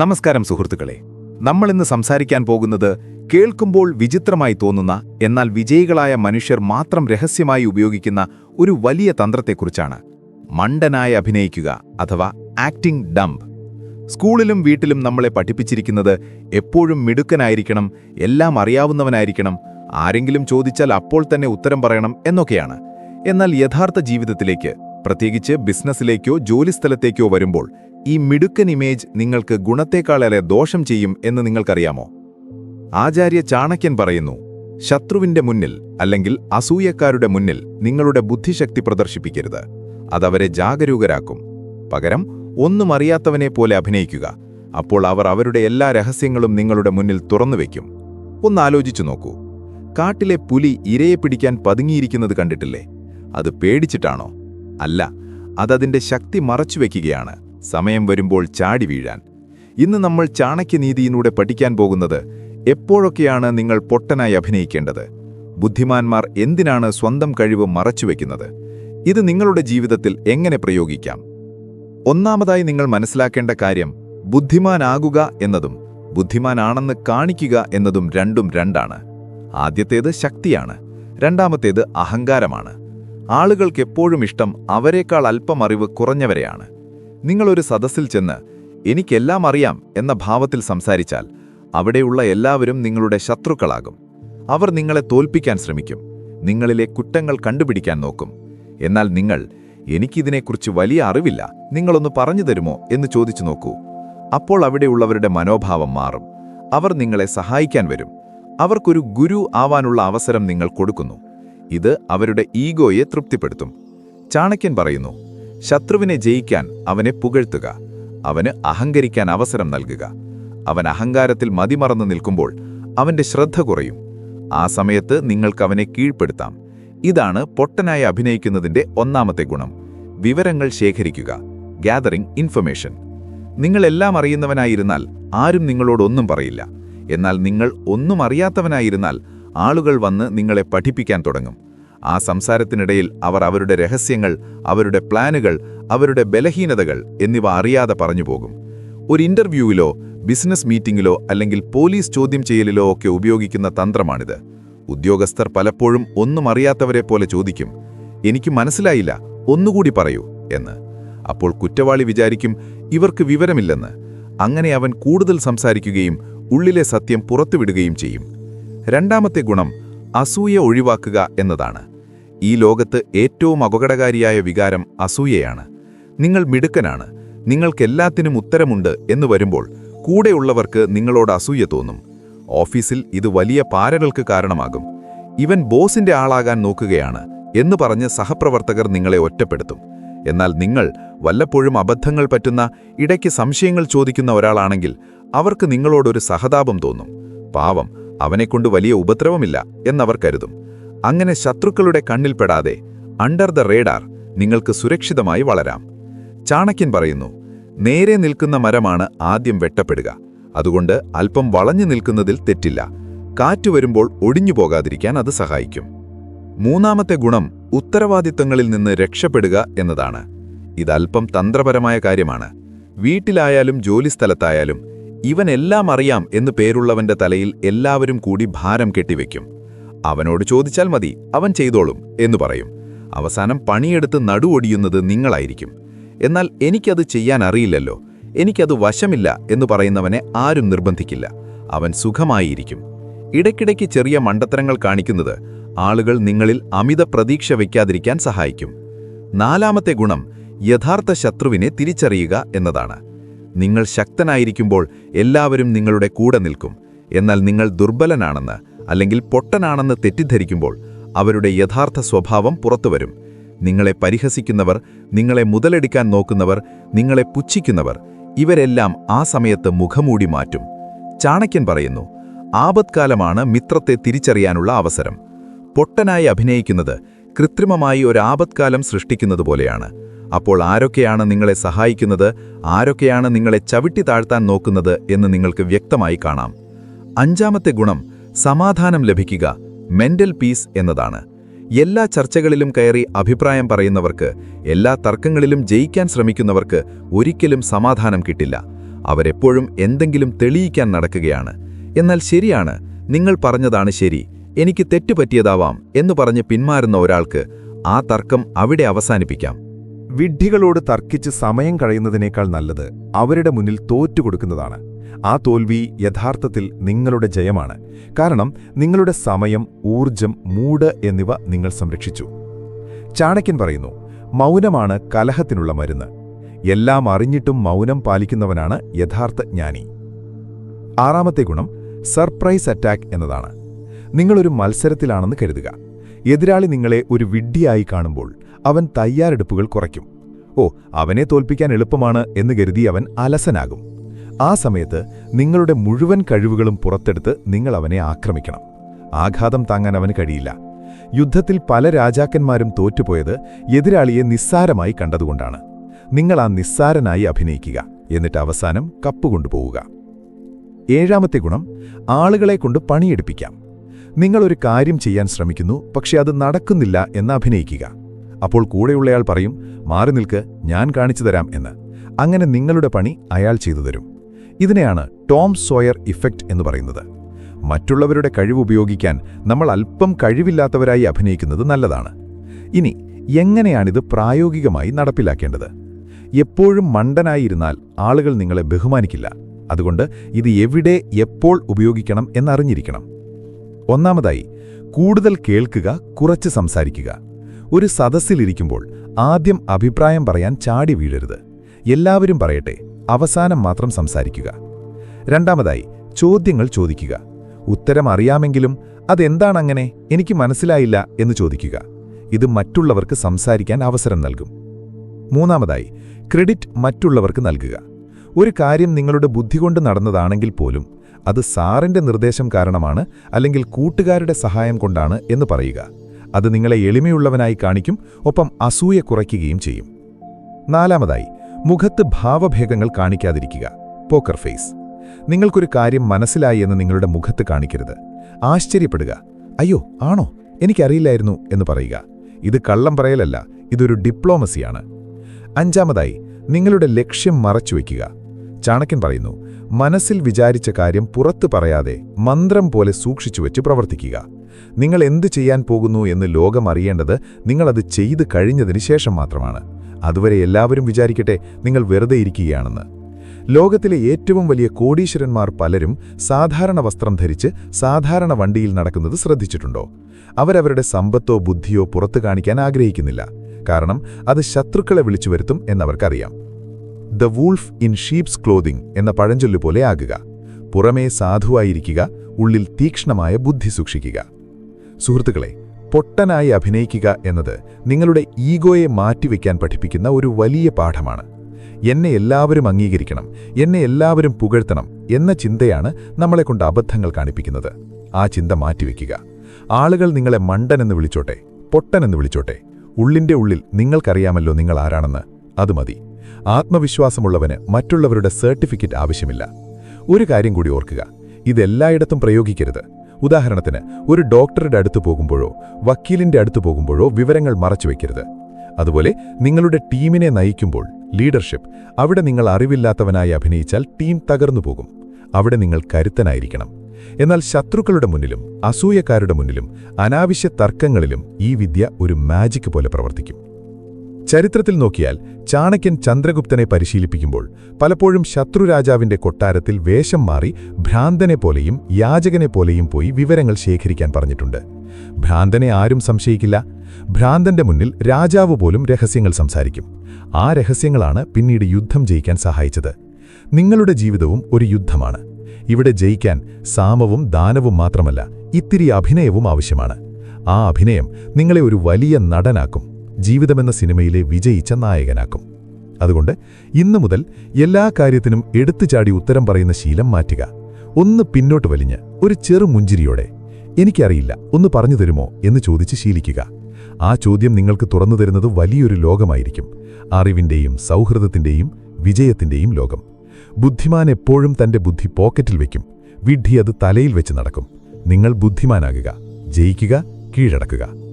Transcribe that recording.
നമസ്കാരം സുഹൃത്തുക്കളെ. നമ്മൾ ഇന്ന് സംസാരിക്കാൻ പോകുന്നത് കേൾക്കുമ്പോൾ വിചിത്രമായി തോന്നുന്ന എന്നാൽ വിജയികളായ മനുഷ്യർ മാത്രം രഹസ്യമായി ഉപയോഗിക്കുന്ന ഒരു വലിയ തന്ത്രത്തെക്കുറിച്ചാണ്. മണ്ടനായി അഭിനയിക്കുക അഥവാ ആക്ടിംഗ് ഡംപ്. സ്കൂളിലും വീട്ടിലും നമ്മളെ പഠിപ്പിച്ചിരിക്കുന്നത് എപ്പോഴും മിടുക്കനായിരിക്കണം എല്ലാം അറിയാവുന്നവനായിരിക്കണം ആരെങ്കിലും ചോദിച്ചാൽ അപ്പോൾ തന്നെ ഉത്തരം പറയണം എന്നൊക്കെയാണ്. എന്നാൽ യഥാർത്ഥ ജീവിതത്തിലേക്ക് പ്രത്യേകിച്ച് ബിസിനസ്സിലേക്കോ ജോലിസ്ഥലത്തേക്കോ വരുമ്പോൾ ഈ മിടുക്കൻ ഇമേജ് നിങ്ങൾക്ക് ഗുണത്തേക്കാളേറെ ദോഷം ചെയ്യും എന്ന് നിങ്ങൾക്കറിയാമോ? ആചാര്യ ചാണക്യൻ പറയുന്നു ശത്രുവിന്റെ മുന്നിൽ അല്ലെങ്കിൽ അസൂയക്കാരുടെ മുന്നിൽ നിങ്ങളുടെ ബുദ്ധിശക്തി പ്രദർശിപ്പിക്കരുത്. അതവരെ ജാഗരൂകരാക്കും. പകരം ഒന്നും അറിയാത്തവനെ പോലെ അഭിനയിക്കുക. അപ്പോൾ അവർ അവരുടെ എല്ലാ രഹസ്യങ്ങളും നിങ്ങളുടെ മുന്നിൽ തുറന്നുവെക്കും ഒന്നാലോചിച്ചു നോക്കൂ. കാട്ടിലെ പുലി ഇരയെ പിടിക്കാൻ പതുങ്ങിയിരിക്കുന്നത് കണ്ടിട്ടില്ലേ? അത് പേടിച്ചിട്ടാണോ? അല്ല അതതിന്റെ ശക്തി മറച്ചുവെക്കുകയാണ് സമയം വരുമ്പോൾ ചാടി വീഴാൻ. ഇന്ന് നമ്മൾ ചാണക്യനീതിയിലൂടെ പഠിക്കാൻ പോകുന്നത് എപ്പോഴൊക്കെയാണ് നിങ്ങൾ പൊട്ടനായി അഭിനയിക്കേണ്ടത്? ബുദ്ധിമാന്മാർ എന്തിനാണ് സ്വന്തം കഴിവ് മറച്ചുവെക്കുന്നത് ഇത് നിങ്ങളുടെ ജീവിതത്തിൽ എങ്ങനെ പ്രയോഗിക്കാം? ഒന്നാമതായി നിങ്ങൾ മനസ്സിലാക്കേണ്ട കാര്യം ബുദ്ധിമാനാകുക എന്നതും ബുദ്ധിമാനാണെന്ന് കാണിക്കുക എന്നതും രണ്ടും രണ്ടാണ്. ആദ്യത്തേത് ശക്തിയാണ് രണ്ടാമത്തേത് അഹങ്കാരമാണ്. ആളുകൾക്ക് എപ്പോഴും ഇഷ്ടം അവരെക്കാൾ അല്പം അറിവ് കുറഞ്ഞവരെയാണ്. നിങ്ങളൊരു സദസ്സിൽ ചെന്ന് എനിക്കെല്ലാം അറിയാം എന്ന ഭാവത്തിൽ സംസാരിച്ചാൽ അവിടെയുള്ള എല്ലാവരും നിങ്ങളുടെ ശത്രുക്കളാകും. അവർ നിങ്ങളെ തോൽപ്പിക്കാൻ ശ്രമിക്കും. നിങ്ങളിലെ കുറ്റങ്ങൾ കണ്ടുപിടിക്കാൻ നോക്കും. എന്നാൽ നിങ്ങൾ എനിക്കിതിനെക്കുറിച്ച് വലിയ അറിവില്ല. നിങ്ങളൊന്ന് പറഞ്ഞു തരുമോ എന്ന് ചോദിച്ചു നോക്കൂ. അപ്പോൾ അവിടെയുള്ളവരുടെ മനോഭാവം മാറും. അവർ നിങ്ങളെ സഹായിക്കാൻ വരും. അവർക്കൊരു ഗുരു ആവാനുള്ള അവസരം നിങ്ങൾ കൊടുക്കുന്നു. ഇത് അവരുടെ ഈഗോയെ തൃപ്തിപ്പെടുത്തും. ചാണക്യൻ പറയുന്നു ശത്രുവിനെ ജയിക്കാൻ അവനെ പുകഴ്ത്തുക അവന് അഹങ്കരിക്കാൻ അവസരം നൽകുക. അവൻ അഹങ്കാരത്തിൽ മതിമറന്നു നിൽക്കുമ്പോൾ അവന്റെ ശ്രദ്ധ കുറയും. ആ സമയത്ത് നിങ്ങൾക്ക് അവനെ കീഴ്പ്പെടുത്താം. ഇതാണ് പൊട്ടനായി അഭിനയിക്കുന്നതിന്റെ ഒന്നാമത്തെ ഗുണം. വിവരങ്ങൾ ശേഖരിക്കുക. ഗാദറിംഗ് ഇൻഫർമേഷൻ നിങ്ങളെല്ലാം അറിയുന്നവനായിരുന്നാൽ ആരും നിങ്ങളോടൊന്നും പറയില്ല. എന്നാൽ നിങ്ങൾ ഒന്നും അറിയാത്തവനായിരുന്നാൽ ആളുകൾ വന്ന് നിങ്ങളെ പഠിപ്പിക്കാൻ തുടങ്ങും. ആ സംസാരത്തിനിടയിൽ അവർ അവരുടെ രഹസ്യങ്ങൾ അവരുടെ പ്ലാനുകൾ അവരുടെ ബലഹീനതകൾ എന്നിവ അറിയാതെ പറഞ്ഞു പോകും ഒരു ഇന്റർവ്യൂവിലോ ബിസിനസ് മീറ്റിംഗിലോ അല്ലെങ്കിൽ പോലീസ് ചോദ്യം ചെയ്യലിലോ ഒക്കെ ഉപയോഗിക്കുന്ന തന്ത്രമാണിത്. ഉദ്യോഗസ്ഥർ പലപ്പോഴും ഒന്നും അറിയാത്തവരെ പോലെ ചോദിക്കും എനിക്ക് മനസ്സിലായില്ല ഒന്നുകൂടി പറയൂ എന്ന്. അപ്പോൾ കുറ്റവാളി വിചാരിക്കും ഇവർക്ക് വിവരമില്ലെന്ന്. അങ്ങനെ അവൻ കൂടുതൽ സംസാരിക്കുകയും ഉള്ളിലെ സത്യം പുറത്തുവിടുകയും ചെയ്യും. രണ്ടാമത്തെ ഗുണം അസൂയ ഒഴിവാക്കുക എന്നതാണ്. ഈ ലോകത്ത് ഏറ്റവും അപകടകാരിയായ വികാരം അസൂയയാണ്. നിങ്ങൾ മിടുക്കനാണ്. നിങ്ങൾക്കെല്ലാത്തിനും ഉത്തരമുണ്ട് എന്ന് വരുമ്പോൾ കൂടെയുള്ളവർക്ക് നിങ്ങളോട് അസൂയ തോന്നും. ഓഫീസിൽ ഇത് വലിയ പാരകൾക്ക് കാരണമാകും. ഇവൻ ബോസിന്റെ ആളാകാൻ നോക്കുകയാണ് എന്ന് പറഞ്ഞ് സഹപ്രവർത്തകർ നിങ്ങളെ ഒറ്റപ്പെടുത്തും. എന്നാൽ നിങ്ങൾ വല്ലപ്പോഴും അബദ്ധങ്ങൾ പറ്റുന്ന ഇടയ്ക്ക് സംശയങ്ങൾ ചോദിക്കുന്ന ഒരാളാണെങ്കിൽ അവർക്ക് നിങ്ങളോടൊരു സഹതാപം തോന്നും. പാവം അവനെക്കൊണ്ട് വലിയ ഉപദ്രവമില്ല എന്നവർ കരുതും. അങ്ങനെ ശത്രുക്കളുടെ കണ്ണിൽപ്പെടാതെ അണ്ടർ ദ റേഡാർ നിങ്ങൾക്ക് സുരക്ഷിതമായി വളരാം. ചാണക്യൻ പറയുന്നു നേരെ നിൽക്കുന്ന മരമാണ് ആദ്യം വെട്ടപ്പെടുക. അതുകൊണ്ട് അല്പം വളഞ്ഞു നിൽക്കുന്നതിൽ തെറ്റില്ല. കാറ്റ് വരുമ്പോൾ ഒടിഞ്ഞു പോകാതിരിക്കാൻ അത് സഹായിക്കും. മൂന്നാമത്തെ ഗുണം ഉത്തരവാദിത്തങ്ങളിൽ നിന്ന് രക്ഷപ്പെടുക എന്നതാണ്. ഇതല്പം തന്ത്രപരമായ കാര്യമാണ്. വീട്ടിലായാലും ജോലിസ്ഥലത്തായാലും ഇവൻ എല്ലാം അറിയാം എന്ന് പേരുള്ളവന്റെ തലയിൽ എല്ലാവരും കൂടി ഭാരം കെട്ടിവെക്കും. അവനോട് ചോദിച്ചാൽ മതി അവൻ ചെയ്തോളും എന്ന് പറയും. അവസാനം പണിയെടുത്ത് നടുവൊടിയുന്നത് നിങ്ങളായിരിക്കും. എന്നാൽ എനിക്കത് ചെയ്യാൻ അറിയില്ലല്ലോ എനിക്കത് വശമില്ല എന്ന് പറയുന്നവനെ ആരും നിർബന്ധിക്കില്ല. അവൻ സുഖമായിരിക്കും. ഇടയ്ക്കിടയ്ക്ക് ചെറിയ മണ്ടത്തരങ്ങൾ കാണിക്കുന്നത് ആളുകൾ നിങ്ങളിൽ അമിത പ്രതീക്ഷ വയ്ക്കാതിരിക്കാൻ സഹായിക്കും. നാലാമത്തെ ഗുണം യഥാർത്ഥ ശത്രുവിനെ തിരിച്ചറിയുക എന്നതാണ്. നിങ്ങൾ ശക്തനായിരിക്കുമ്പോൾ എല്ലാവരും നിങ്ങളുടെ കൂടെ നിൽക്കും. എന്നാൽ നിങ്ങൾ ദുർബലനാണെന്ന് അല്ലെങ്കിൽ പൊട്ടനാണെന്ന് തെറ്റിദ്ധരിക്കുമ്പോൾ അവരുടെ യഥാർത്ഥ സ്വഭാവം പുറത്തുവരും. നിങ്ങളെ പരിഹസിക്കുന്നവർ നിങ്ങളെ മുതലെടുക്കാൻ നോക്കുന്നവർ നിങ്ങളെ പുച്ഛിക്കുന്നവർ ഇവരെല്ലാം ആ സമയത്ത് മുഖമൂടി മാറ്റും. ചാണക്യൻ പറയുന്നു ആപത്കാലമാണ് മിത്രത്തെ തിരിച്ചറിയാനുള്ള അവസരം. പൊട്ടനായി അഭിനയിക്കുന്നത് കൃത്രിമമായി ഒരു ആപത്കാലം സൃഷ്ടിക്കുന്നത് പോലെയാണ് അപ്പോൾ ആരൊക്കെയാണ് നിങ്ങളെ സഹായിക്കുന്നത്? ആരൊക്കെയാണ് നിങ്ങളെ ചവിട്ടി താഴ്ത്താൻ നോക്കുന്നത് എന്ന് നിങ്ങൾക്ക് വ്യക്തമായി കാണാം. അഞ്ചാമത്തെ ഗുണം സമാധാനം ലഭിക്കുക മെന്റൽ പീസ് എന്നതാണ്. എല്ലാ ചർച്ചകളിലും കയറി അഭിപ്രായം പറയുന്നവർക്ക് എല്ലാ തർക്കങ്ങളിലും ജയിക്കാൻ ശ്രമിക്കുന്നവർക്ക് ഒരിക്കലും സമാധാനം കിട്ടില്ല. അവരെപ്പോഴും എന്തെങ്കിലും തെളിയിക്കാൻ നടക്കുകയാണ്. എന്നാൽ ശരിയാണ് നിങ്ങൾ പറഞ്ഞതാണ് ശരി എനിക്ക് തെറ്റുപറ്റിയതാവാം എന്ന് പറഞ്ഞ് പിന്മാറുന്ന ഒരാൾക്ക് ആ തർക്കം അവിടെ അവസാനിപ്പിക്കാം. വിഡ്ഢികളോട് തർക്കിച്ച് സമയം കഴിയുന്നതിനേക്കാൾ നല്ലത് അവരുടെ മുന്നിൽ തോറ്റുകൊടുക്കുന്നതാണ് ആ തോൽവി യഥാർത്ഥത്തിൽ നിങ്ങളുടെ ജയമാണ്. കാരണം നിങ്ങളുടെ സമയം ഊർജം മൂഡ് എന്നിവ നിങ്ങൾ സംരക്ഷിച്ചു. ചാണക്യൻ പറയുന്നു മൗനമാണ് കലഹത്തിനുള്ള മരുന്ന്. എല്ലാം അറിഞ്ഞിട്ടും മൗനം പാലിക്കുന്നവനാണ് യഥാർത്ഥ ജ്ഞാനി. ആറാമത്തെ ഗുണം സർപ്രൈസ് അറ്റാക്ക് എന്നതാണ്. നിങ്ങളൊരു മത്സരത്തിലാണെന്ന് കരുതുക. എതിരാളി നിങ്ങളെ ഒരു വിഡ്ഢിയായി കാണുമ്പോൾ അവൻ തയ്യാറെടുപ്പുകൾ കുറയ്ക്കും. ഓ അവനെ തോൽപ്പിക്കാൻ എളുപ്പമാണ് എന്ന് കരുതി അവൻ അലസനാകും. ആ സമയത്ത് നിങ്ങളുടെ മുഴുവൻ കഴിവുകളും പുറത്തെടുത്ത് നിങ്ങൾ അവനെ ആക്രമിക്കണം. ആഘാതം താങ്ങാൻ അവന് കഴിയില്ല. യുദ്ധത്തിൽ പല രാജാക്കന്മാരും തോറ്റുപോയത് എതിരാളിയെ നിസ്സാരമായി കണ്ടതുകൊണ്ടാണ്. നിങ്ങൾ ആ നിസ്സാരനായി അഭിനയിക്കുക. എന്നിട്ട് അവസാനം കപ്പ് കൊണ്ടുപോവുക ഏഴാമത്തെ ഗുണം ആളുകളെ കൊണ്ട് പണിയെടുപ്പിക്കാം. നിങ്ങളൊരു കാര്യം ചെയ്യാൻ ശ്രമിക്കുന്നു പക്ഷെ അത് നടക്കുന്നില്ല എന്ന് അഭിനയിക്കുക. അപ്പോൾ കൂടെയുള്ളയാൾ പറയും മാറി നിൽക്ക് ഞാൻ കാണിച്ചു തരാം എന്ന്. അങ്ങനെ നിങ്ങളുടെ പണി അയാൾ ചെയ്തു തരും. ഇതിനെയാണ് ടോം സോയർ ഇഫക്റ്റ് എന്ന് പറയുന്നത്. മറ്റുള്ളവരുടെ കഴിവ് ഉപയോഗിക്കാൻ നമ്മൾ അല്പം കഴിവില്ലാത്തവരായി അഭിനയിക്കുന്നത് നല്ലതാണ്. ഇനി എങ്ങനെയാണിത് പ്രായോഗികമായി നടപ്പിലാക്കേണ്ടത്? എപ്പോഴും മണ്ടനായിരുന്നാൽ ആളുകൾ നിങ്ങളെ ബഹുമാനിക്കില്ല. അതുകൊണ്ട് ഇത് എവിടെ എപ്പോൾ ഉപയോഗിക്കണം എന്നറിഞ്ഞിരിക്കണം. ഒന്നാമതായി കൂടുതൽ കേൾക്കുക കുറച്ച് സംസാരിക്കുക. ഒരു സദസ്സിലിരിക്കുമ്പോൾ ആദ്യം അഭിപ്രായം പറയാൻ ചാടി വീഴരുത്. എല്ലാവരും പറയട്ടെ അവസാനം മാത്രം സംസാരിക്കുക. രണ്ടാമതായി ചോദ്യങ്ങൾ ചോദിക്കുക. ഉത്തരം അറിയാമെങ്കിലും അതെന്താണങ്ങനെ എനിക്ക് മനസ്സിലായില്ല എന്ന് ചോദിക്കുക. ഇത് മറ്റുള്ളവർക്ക് സംസാരിക്കാൻ അവസരം നൽകും. മൂന്നാമതായി ക്രെഡിറ്റ് മറ്റുള്ളവർക്ക് നൽകുക. ഒരു കാര്യം നിങ്ങളുടെ ബുദ്ധി കൊണ്ട് നടന്നതാണെങ്കിൽ പോലും അത് സാറിന്റെ നിർദ്ദേശം കാരണമാണ് അല്ലെങ്കിൽ കൂട്ടുകാരുടെ സഹായം കൊണ്ടാണ് എന്ന് പറയുക. അത് നിങ്ങളെ എളിമയുള്ളവനായി കാണിക്കും ഒപ്പം അസൂയ കുറയ്ക്കുകയും ചെയ്യും. നാലാമതായി മുഖത്ത് ഭാവഭേദങ്ങൾ കാണിക്കാതിരിക്കുക. പോക്കർ ഫേസ് നിങ്ങൾക്കൊരു കാര്യം മനസ്സിലായി എന്ന് നിങ്ങളുടെ മുഖത്ത് കാണിക്കരുത്. ആശ്ചര്യപ്പെടുക. അയ്യോ ആണോ? എനിക്കറിയില്ലായിരുന്നു എന്ന് പറയുക. ഇത് കള്ളം പറയലല്ല ഇതൊരു ഡിപ്ലോമസിയാണ്. അഞ്ചാമതായി നിങ്ങളുടെ ലക്ഷ്യം മറച്ചുവെക്കുക. ചാണക്യൻ പറയുന്നു മനസ്സിൽ വിചാരിച്ച കാര്യം പുറത്തു പറയാതെ മന്ത്രം പോലെ സൂക്ഷിച്ചുവെച്ച് പ്രവർത്തിക്കുക. നിങ്ങൾ എന്തു ചെയ്യാൻ പോകുന്നു എന്ന് ലോകം അറിയേണ്ടത് നിങ്ങളത് ചെയ്തു കഴിഞ്ഞതിന് ശേഷം മാത്രമാണ്. അതുവരെ എല്ലാവരും വിചാരിക്കട്ടെ നിങ്ങൾ വെറുതെ ഇരിക്കുകയാണെന്ന്. ലോകത്തിലെ ഏറ്റവും വലിയ കോടീശ്വരന്മാർ പലരും സാധാരണ വസ്ത്രം ധരിച്ച് സാധാരണ വണ്ടിയിൽ നടക്കുന്നത് ശ്രദ്ധിച്ചിട്ടുണ്ടോ? അവരവരുടെ സമ്പത്തോ ബുദ്ധിയോ പുറത്തു കാണിക്കാൻ ആഗ്രഹിക്കുന്നില്ല. കാരണം അത് ശത്രുക്കളെ വിളിച്ചു വരുത്തും എന്നവർക്കറിയാം. The wolf in sheep's clothing എന്ന പഴഞ്ചൊല്ലു പോലെ ആകുക. പുറമേ സാധുവായിരിക്കുക ഉള്ളിൽ തീക്ഷ്ണമായ ബുദ്ധി സൂക്ഷിക്കുക. സുഹൃത്തുക്കളെ പൊട്ടനായി അഭിനയിക്കുക എന്നത് നിങ്ങളുടെ ഈഗോയെ മാറ്റിവെക്കാൻ പഠിപ്പിക്കുന്ന ഒരു വലിയ പാഠമാണ്. എന്നെ എല്ലാവരും അംഗീകരിക്കണം എന്നെ എല്ലാവരും പുകഴ്ത്തണം എന്ന ചിന്തയാണ് നമ്മളെക്കൊണ്ട് അബദ്ധങ്ങൾ കാണിപ്പിക്കുന്നത്. ആ ചിന്ത മാറ്റിവെക്കുക. ആളുകൾ നിങ്ങളെ മണ്ടനെന്ന് വിളിച്ചോട്ടെ പൊട്ടനെന്ന് വിളിച്ചോട്ടെ ഉള്ളിന്റെ ഉള്ളിൽ നിങ്ങൾക്കറിയാമല്ലോ നിങ്ങൾ ആരാണെന്ന് അത് മതി. ആത്മവിശ്വാസമുള്ളവന് മറ്റുള്ളവരുടെ സർട്ടിഫിക്കറ്റ് ആവശ്യമില്ല. ഒരു കാര്യം കൂടി ഓർക്കുക. ഇതെല്ലായിടത്തും പ്രയോഗിക്കരുത്. ഉദാഹരണത്തിന് ഒരു ഡോക്ടറുടെ അടുത്ത് പോകുമ്പോഴോ വക്കീലിന്റെ അടുത്ത് പോകുമ്പോഴോ വിവരങ്ങൾ മറച്ചുവെക്കരുത് അതുപോലെ നിങ്ങളുടെ ടീമിനെ നയിക്കുമ്പോൾ ലീഡർഷിപ്പ് അവിടെ നിങ്ങൾ അറിവില്ലാത്തവനായി അഭിനയിച്ചാൽ ടീം തകർന്നു പോകും. അവിടെ നിങ്ങൾ കരുത്തനായിരിക്കണം. എന്നാൽ ശത്രുക്കളുടെ മുന്നിലും അസൂയക്കാരുടെ മുന്നിലും അനാവശ്യ തർക്കങ്ങളിലും ഈ വിദ്യ ഒരു മാജിക് പോലെ പ്രവർത്തിക്കും. ചരിത്രത്തിൽ നോക്കിയാൽ ചാണക്യൻ ചന്ദ്രഗുപ്തനെ പരിശീലിപ്പിക്കുമ്പോൾ പലപ്പോഴും ശത്രുരാജാവിന്റെ കൊട്ടാരത്തിൽ വേഷം മാറി ഭ്രാന്തനെ പോലെയും യാചകനെ പോലെയും പോയി വിവരങ്ങൾ ശേഖരിക്കാൻ പറഞ്ഞിട്ടുണ്ട്. ഭ്രാന്തനെ ആരും സംശയിക്കില്ല. ഭ്രാന്തന്റെ മുന്നിൽ രാജാവ് പോലും രഹസ്യങ്ങൾ സംസാരിക്കും. ആ രഹസ്യങ്ങളാണ് പിന്നീട് യുദ്ധം ജയിക്കാൻ സഹായിച്ചത്. നിങ്ങളുടെ ജീവിതവും ഒരു യുദ്ധമാണ്. ഇവിടെ ജയിക്കാൻ സാമവും ദാനവും മാത്രമല്ല ഇത്തിരി അഭിനയവും ആവശ്യമാണ്. ആ അഭിനയം നിങ്ങളെ ഒരു വലിയ നടനാക്കും. ജീവിതമെന്ന സിനിമയിലെ വിജയിച്ച നായകനാക്കും. അതുകൊണ്ട് ഇന്നു മുതൽ എല്ലാ കാര്യത്തിനും എടുത്തുചാടി ഉത്തരം പറയുന്ന ശീലം മാറ്റുക. ഒന്ന് പിന്നോട്ട് വലിഞ്ഞ് ഒരു ചെറു മുഞ്ചിരിയോടെ എനിക്കറിയില്ല ഒന്ന് പറഞ്ഞു തരുമോ? എന്ന് ചോദിച്ച് ശീലിക്കുക. ആ ചോദ്യം നിങ്ങൾക്ക് തുറന്നു തരുന്നത് വലിയൊരു ലോകമായിരിക്കും. അറിവിന്റെയും സൗഹൃദത്തിന്റെയും വിജയത്തിന്റെയും ലോകം. ബുദ്ധിമാൻ എപ്പോഴും തന്റെ ബുദ്ധി പോക്കറ്റിൽ വയ്ക്കും വിഡ്ഢി അത് തലയിൽ വെച്ച് നടക്കും. നിങ്ങൾ ബുദ്ധിമാനാകുക ജയിക്കുക കീഴടക്കുക.